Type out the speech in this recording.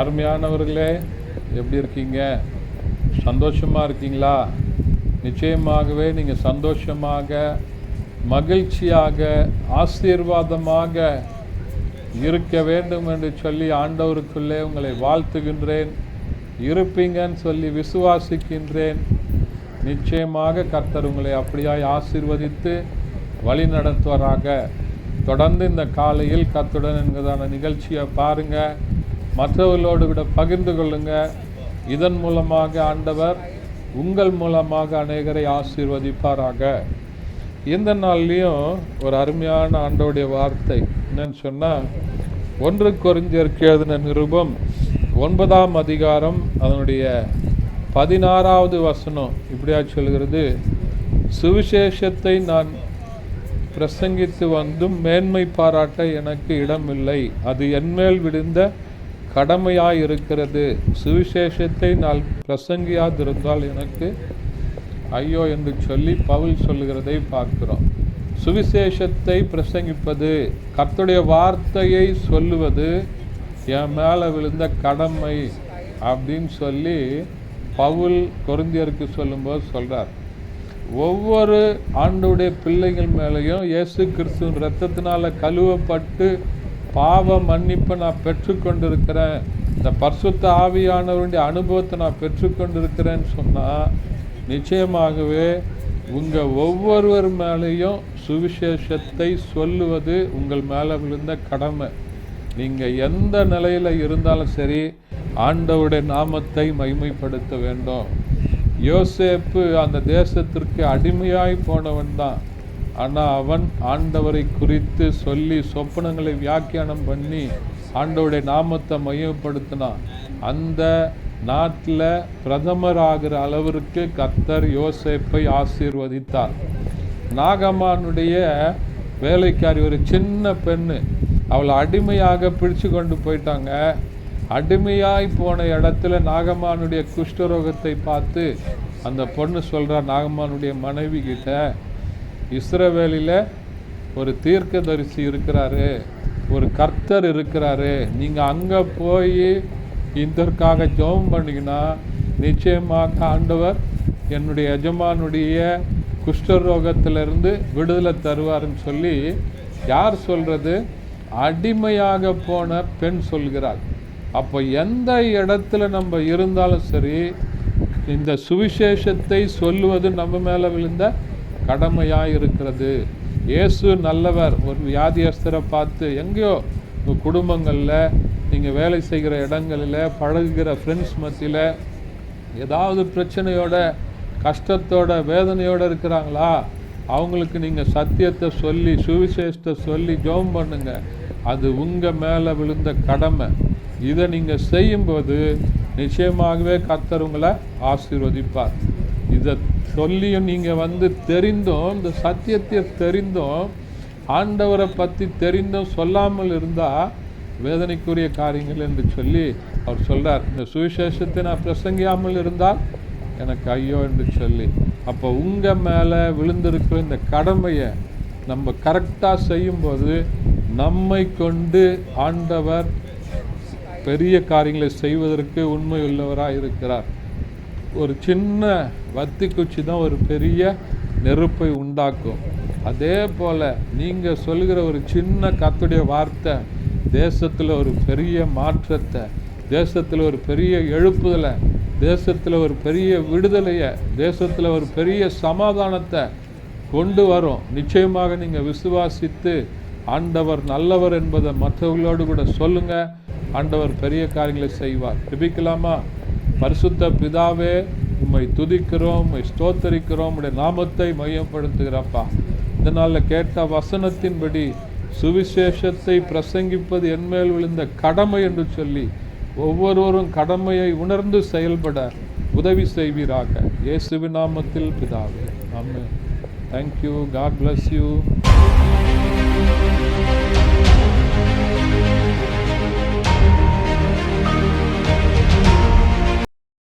அருமையானவர்களே எப்படி இருக்கீங்க? சந்தோஷமாக இருக்கீங்களா? நிச்சயமாகவே நீங்கள் சந்தோஷமாக மகிழ்ச்சியாக ஆசீர்வாதமாக இருக்க வேண்டும் என்று சொல்லி ஆண்டவருக்குள்ளே உங்களை வாழ்த்துகின்றேன். இருப்பீங்கன்னு சொல்லி விசுவாசிக்கின்றேன். நிச்சயமாக கர்த்தர் உங்களை அப்படியாய் ஆசீர்வதித்து வழி நடத்துவராக தொடர்ந்து இந்த காலையில் கத்துடன் என்கிறதான நிகழ்ச்சியை பாருங்கள் மற்றவர்களோடு கூட பகிர்ந்து கொள்ளுங்க. இதன் மூலமாக ஆண்டவர் உங்கள் மூலமாக அநேகரை ஆசீர்வதிப்பாராக. இந்த நாள்லேயும் ஒரு அருமையான ஆண்டோடைய வார்த்தை என்னன்னு சொன்னால் ஒன்று குறிஞ்சிற்கு எழுதின நிருபம் ஒன்பதாம் அதிகாரம் அதனுடைய பதினாறாவது வசனம் இப்படியா சொல்கிறது சுவிசேஷத்தை நான் பிரசங்கித்து வந்தும் மேன்மை பாராட்ட எனக்கு இடமில்லை. அது என்மேல் விழுந்த கடமையாக இருக்கிறது சுவிசேஷத்தை நான் பிரசங்கியாதிருந்தால் எனக்கு ஐயோ என்று சொல்லி பவுல் சொல்லுகிறதை பார்க்கிறோம். சுவிசேஷத்தை பிரசங்கிப்பது கர்த்தருடைய வார்த்தையை சொல்லுவது என் மேலே விழுந்த கடமை அப்படின்னு சொல்லி பவுல் குருந்தியருக்கு சொல்லும்போது சொல்கிறார் ஒவ்வொரு ஆண்டுடைய பிள்ளைகள் மேலேயும் இயேசு கிறிஸ்துவின் ரத்தத்தினால் கழுவப்பட்டு பாவ மன்னிப்பை நான் பெற்றுக்கொண்டிருக்கிறேன். இந்த பரிசுத்த ஆவியானவருடைய அனுபவத்தை நான் பெற்றுக்கொண்டிருக்கிறேன்னு சொன்னால் நிச்சயமாகவே உங்கள் ஒவ்வொருவர் மேலேயும் சுவிசேஷத்தை சொல்லுவது உங்கள் மேலே விழுந்த கடமை. நீங்கள் எந்த நிலையில் இருந்தாலும் சரி ஆண்டவருடைய நாமத்தை மைமைப்படுத்த வேண்டும். யோசேப்பு அந்த தேசத்திற்கு அடிமையாய் போனவன் தான். ஆனால் அவன் ஆண்டவரை குறித்து சொல்லி சொப்பனங்களை வியாக்கியானம் பண்ணி ஆண்டவருடைய நாமத்தை மையப்படுத்தினான் அந்த நாட்டில் பிரதமர் ஆகிற அளவிற்கு கத்தர் யோசேப்பை ஆசீர்வதித்தார். நாகமானுடைய வேலைக்காரி ஒரு சின்ன பெண்ணு அவளை அடிமையாக பிடிச்சு கொண்டு போயிட்டாங்க. அடிமையாய் போன இடத்துல நாகமானுடைய குஷ்டரோகத்தை பார்த்து அந்த பொண்ணு சொல்கிறா நாகமானுடைய மனைவி கிட்ட இஸ்ரவேலில் ஒரு தீர்க்கதரிசி இருக்கிறாரு ஒரு கர்த்தர் இருக்கிறாரு. நீங்கள் அங்கே போய் இதற்காக ஜெபம் பண்ணிங்கன்னா நிச்சயமாக ஆண்டவர் என்னுடைய எஜமானுடைய குஷ்டரோகத்திலிருந்து விடுதலை தருவாருன்னு சொல்லி யார் சொல்கிறது அடிமையாக போன பெண் சொல்கிறாள் அப்போ எந்த இடத்துல நம்ம இருந்தாலும் சரி இந்த சுவிசேஷத்தை சொல்லுவது நம்ம மேலே விழுந்த கடமையாக இருக்கிறது இயேசு நல்லவர். ஒரு வியாதியஸ்தரை பார்த்து எங்கேயோ உங்கள் குடும்பங்களில் நீங்கள் வேலை செய்கிற இடங்களில் பழகுகிற ஃப்ரெண்ட்ஸ் மத்தியில் ஏதாவது பிரச்சனையோட கஷ்டத்தோட வேதனையோடு இருக்கிறாங்களா? அவங்களுக்கு நீங்கள் சத்தியத்தை சொல்லி சுவிசேஷத்தை சொல்லி ஜோம் பண்ணுங்க. அது உங்கள் மேலே விழுந்த கடமை. இதை நீங்கள் செய்யும்போது நிச்சயமாகவே கத்தர் உங்களை ஆசீர்வதிப்பார். இதை சொல்லியும் நீங்கள் வந்து தெரிந்தும் இந்த சத்தியத்தை தெரிந்தும் ஆண்டவரை பற்றி தெரிந்தும் சொல்லாமல் இருந்தால் வேதனைக்குரிய காரியங்கள் என்று சொல்லி அவர் சொல்கிறார் இந்த சுவிசேஷத்தை நான் பிரசங்கியாமல் இருந்தால் எனக்கு ஐயோ என்று சொல்லி. அப்போ உங்கள் மேலே விழுந்திருக்கிற இந்த கடமையை நம்ம கரெக்டாக செய்யும்போது நம்மை கொண்டு ஆண்டவர் பெரிய காரியங்களை செய்வதற்கு உண்மை உள்ளவராக இருக்கிறார் ஒரு சின்ன வத்தி குச்சி தான் ஒரு பெரிய நெருப்பை உண்டாக்கும். அதே போல் நீங்கள் சொல்கிற ஒரு சின்ன கத்துடைய வார்த்தை தேசத்தில் ஒரு பெரிய மாற்றத்தை தேசத்தில் ஒரு பெரிய எழுப்புதலை தேசத்தில் ஒரு பெரிய விடுதலையை தேசத்தில் ஒரு பெரிய சமாதானத்தை கொண்டு வரும். நிச்சயமாக நீங்கள் விசுவாசித்து ஆண்டவர் நல்லவர் என்பதை மற்றவர்களோடு கூட சொல்லுங்கள் ஆண்டவர் பெரிய காரியங்களை செய்வார். ஜெபிக்கலாமா? பரிசுத்த பிதாவே உம்மை துதிக்கிறோம் உம்மை ஸ்தோத்தரிக்கிறோம் உடைய நாமத்தை மையப்படுத்துகிறப்பா. இதனால் கேட்ட வசனத்தின்படி சுவிசேஷத்தை பிரசங்கிப்பது என்மேல் விழுந்த கடமை என்று சொல்லி ஒவ்வொருவரும் கடமையை உணர்ந்து செயல்பட உதவி செய்வீராக. இயேசுவி நாமத்தில் பிதாவே. நம்ம தேங்க்யூ காட் பிளஸ் யூ